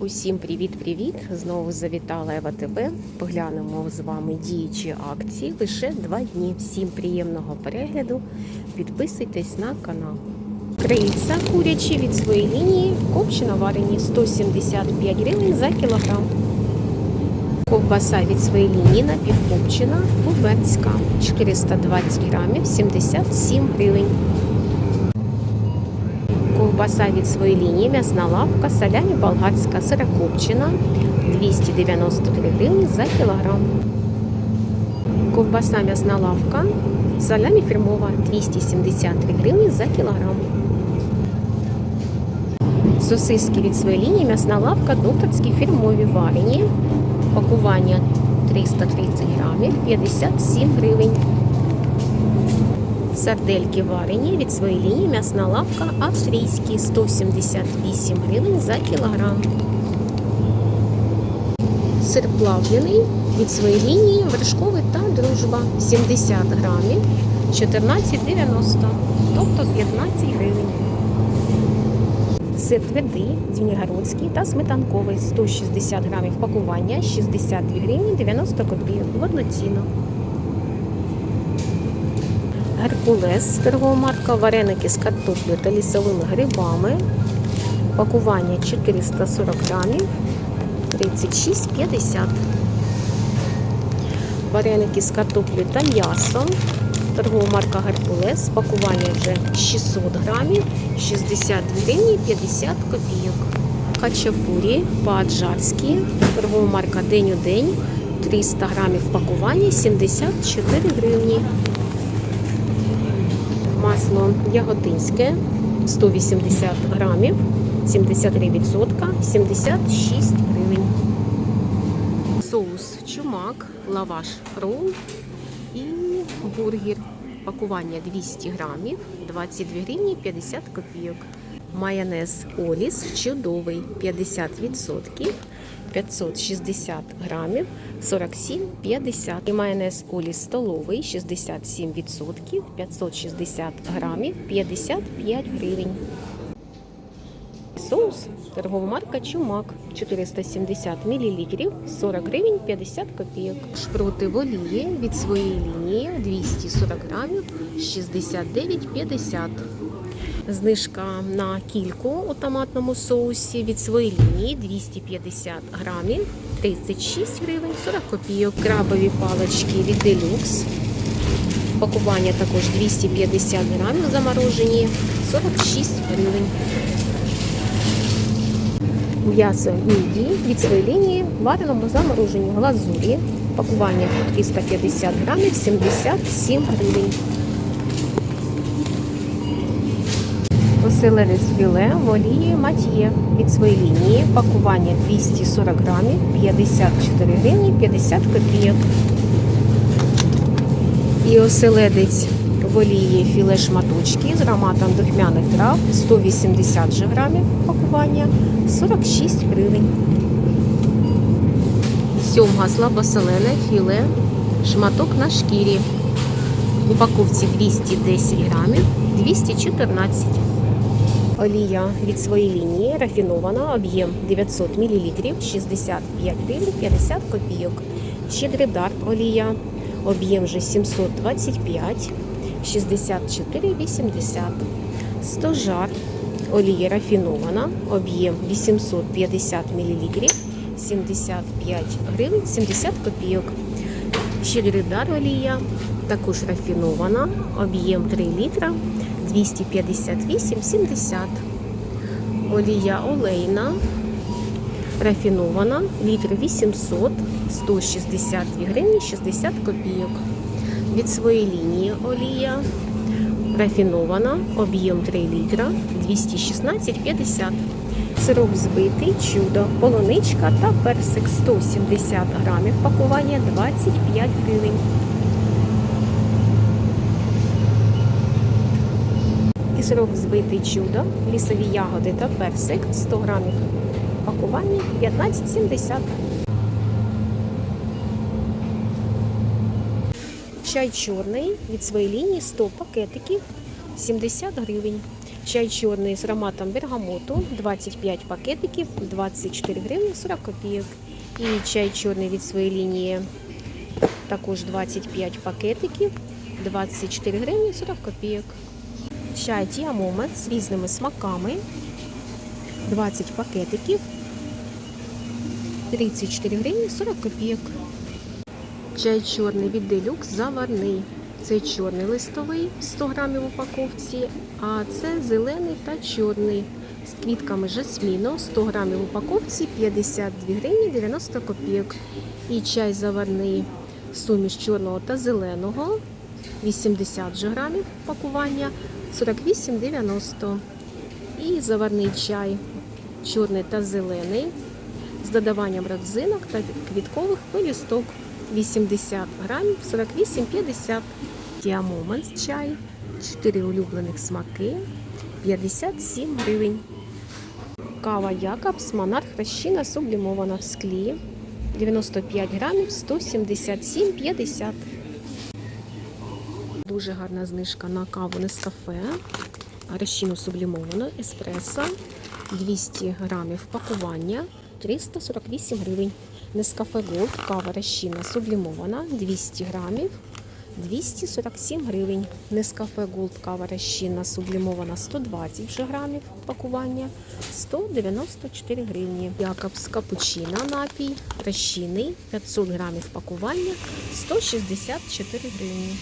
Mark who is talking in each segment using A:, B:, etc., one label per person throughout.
A: Усім привіт-привіт! Знову завітала Ева ТВ. Поглянемо з вами діючі акції лише два дні. Всім приємного перегляду. Підписуйтесь на канал. Крильця курячі від своєї лінії, копчено варені 175 гривень за кілограм. Ковбаса від своєї лінії напівкопчена, губернська 420 грамів 77 гривень. Ковбаса від своєї лінії, м'ясна лавка, салямі болгарська сирокопчина 293 гривні за кілограм. Ковбаса м'ясна лавка, салямі фірмова 273 гривні за кілограм. Сосиски від своєї лінії, м'ясна лавка, докторські фірмові варені. Пакування 330 грамів 57 гривень. Сардельки варені від своєї лінії м'ясна лавка австрійські 178 гривень за кілограм. Сир плавлений від своєї лінії вершковий та дружба 70 грамів 14,90, тобто 15 гривень. Сир твердий, Звенигородський та сметанковий 160 грамів пакування 62 гривні 90 копійок в. Геркулес, торгова марка, вареники з картоплею та лісовими грибами. Пакування 440 грамів, 36,50. Вареники з картоплею та м'ясом. Торгова марка Геркулес. Пакування вже 600 грамів, 62 гривні 50 копійок. Хачапурі по-аджарськи. Торгова марка День у день. 300 грамів пакування 74 гривні. Масло яготинське 180 грамів, 73%, 76 гривень. Соус чумак, лаваш ролл і бургер. Пакування 200 грамів, 22 гривні 50 копійок. Майонез Оліс чудовий 50%, 560 грамів, 47,50. І майонез Оліс столовий 67%, 560 грамів, 55 гривень. Соус торгова марка Чумак 470 мл, 40 гривень 50 копійок. Шпроти в олії від своєї лінії 240 грамів 69,50. Знижка на кільку у томатному соусі від своєї лінії 250 грамів 36 гривень 40 копійок. Крабові палички від Deluxe. Пакування також 250 грамів заморожені 46 гривень. М'ясо міді від своєї лінії в вареному замороженні глазурі. Пакування 350 грамів 77 гривень. Оселедець філе в олії мат'є від своєї лінії. Пакування 240 грамів 54 гривні 50 копійок. І оселедець в олії філе шматочки з ароматом духмяних трав 180 грамів пакування 46 гривень. Сьомга слабосолене філе шматок на шкірі. Упаковці 210 грамів 214 Олія від своєї лінії рафінована, об'єм 900 мл, 65 гривень 50 копійок. Щедрий дар олія, об'єм вже 725, 64,80. Стожар, олія рафінована, об'єм 850 мл, 75 гривень 70 копійок. Щедрий дар олія, також рафінована, об'єм 3 літра. 258,70. Олія олейна, рафінована, літр 800, 162 гривні 60 копійок. Від своєї лінії олія. Рафінована, об'єм 3 літра, 216,50. Сироп збитий, чудо, полуничка та персик. 170 грамів, пакування. 25 гривень. Сироп збитий чудо, лісові ягоди та персик 100 грамів. Пакування 15,70. Чай чорний від своєї лінії 100 пакетиків 70 гривень. Чай чорний з ароматом бергамоту 25 пакетиків, 24 гривні 40 копійок. І чай чорний від своєї лінії також 25 пакетиків, 24 гривні 40 копійок. Чай Tia з різними смаками, 20 пакетиків, 34 гривні 40 копійок. Чай чорний від Deluxe заварний. Це чорний листовий 100 грамів в упаковці, а це зелений та чорний з квітками жасміну 100 грамів в упаковці 52 гривні 90 копійок. І чай заварний суміш чорного та зеленого 80 грамів пакування 48,90. І заварний чай чорний та зелений з додаванням родзинок та квіткових пелюсток 80 грамів 48,50. Діамоманс чай, 4 улюблених смаки 57 гривень. Кава Якобс, монарх розчина сублімована в склі 95 грамів 177,50. Дуже гарна знижка на каву Нескафе. Розчину сублімовану еспресо 200 грамів пакування 348 гривень. Нескафе Голд, кава розчина сублімована 200 грамів 247 гривень. Нескафе Голд, кава розчина сублімована 120 вже грамів пакування 194 гривні. Якобс капучино напій розчинний 500 грамів пакування 164 гривні.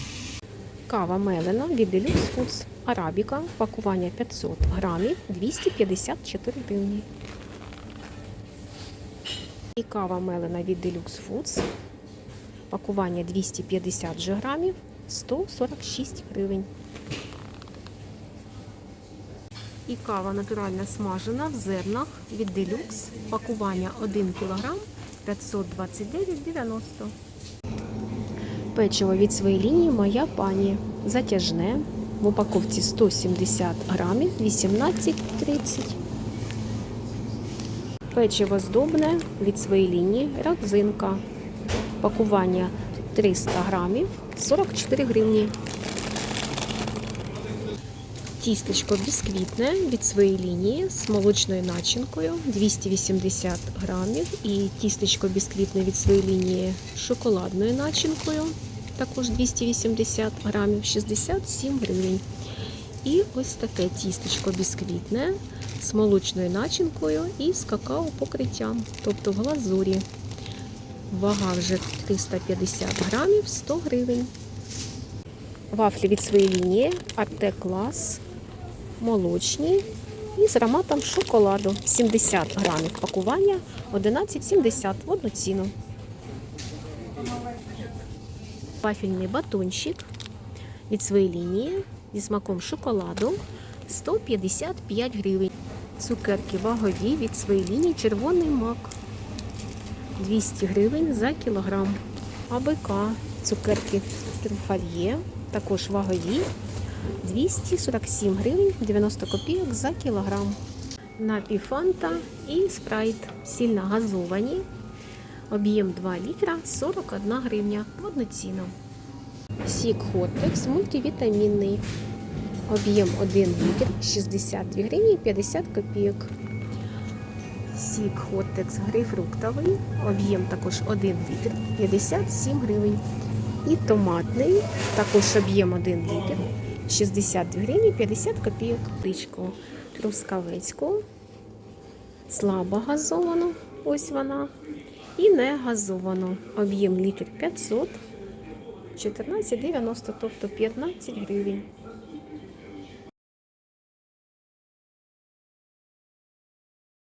A: Кава Мелена від Deluxe Foods. Арабіка, пакування 500 грамів 254 гривні. І кава Мелена від Deluxe Foods, пакування 250 же грамів 146 гривень. І кава натуральна смажена в зернах від Deluxe, пакування 1 кг 529,90 Печиво від своєї лінії моя пані. Затяжне. В упаковці 170 грамів 18,30. Печиво здобне від своєї лінії родзинка. Пакування 300 грамів 44 гривні. Тістечко бісквітне від своєї лінії з молочною начинкою 280 грамів. І тістечко бісквітне від своєї лінії з шоколадною начинкою також 280 грамів 67 гривень. І ось таке тістечко бісквітне з молочною начинкою і з какао покриттям, тобто в глазурі. Вага вже 350 грамів 100 гривень. Вафлі від своєї лінії Arte Клас молочні і з ароматом шоколаду 70 грамів пакування 11,70 в одну ціну. Вафельний батончик від своєї лінії зі смаком шоколаду 155 гривень. Цукерки вагові від своєї лінії червоний мак 200 гривень за кілограм. АБК цукерки трюфальє також вагові 247 гривень 90 копійок за кілограм. Напій Фанта і спрайт сильно газовані. Об'єм 2 літра 41 гривня ціну. Сік Хортекс мультивітамінний. Об'єм 1 літр 62 гривні 50 копійок. Сік Хортекс грейпфруктовий. Об'єм також 1 літр 57 гривень. І томатний, також об'єм 1 літр 62 гривні 50 копійок. птичку трускавецьку. Слабо газовану. Ось вона. І не газовану. Об'єм літр 500, 14,90, тобто 15 гривень.